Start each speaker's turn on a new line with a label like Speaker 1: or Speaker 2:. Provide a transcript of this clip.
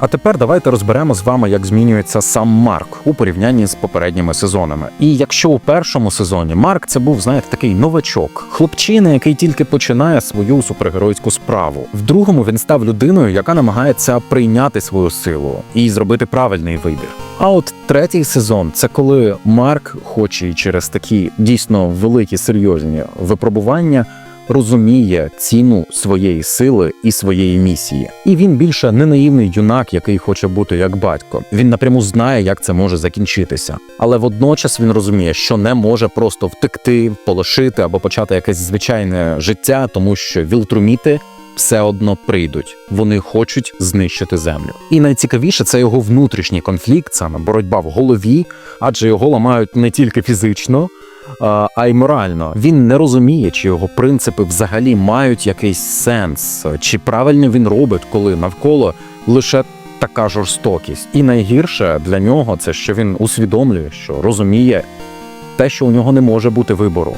Speaker 1: А тепер давайте розберемо з вами, як змінюється сам Марк у порівнянні з попередніми сезонами. І якщо у першому сезоні Марк це був, знаєте, такий новачок, хлопчина, який тільки починає свою супергеройську справу. В другому він став людиною, яка намагається прийняти свою силу і зробити правильний вибір. А от третій сезон це коли Марк, хоч і через такі дійсно великі серйозні випробування, розуміє ціну своєї сили і своєї місії. І він більше не наївний юнак, який хоче бути як батько. Він напряму знає, як це може закінчитися. Але водночас він розуміє, що не може просто втекти, полишити або почати якесь звичайне життя, тому що вілтруміти. Все одно прийдуть, вони хочуть знищити землю. І найцікавіше це його внутрішній конфлікт, саме боротьба в голові, адже його ламають не тільки фізично, а й морально. Він не розуміє, чи його принципи взагалі мають якийсь сенс, чи правильно він робить, коли навколо лише така жорстокість. І найгірше для нього це що він усвідомлює, що розуміє те, що у нього не може бути вибору.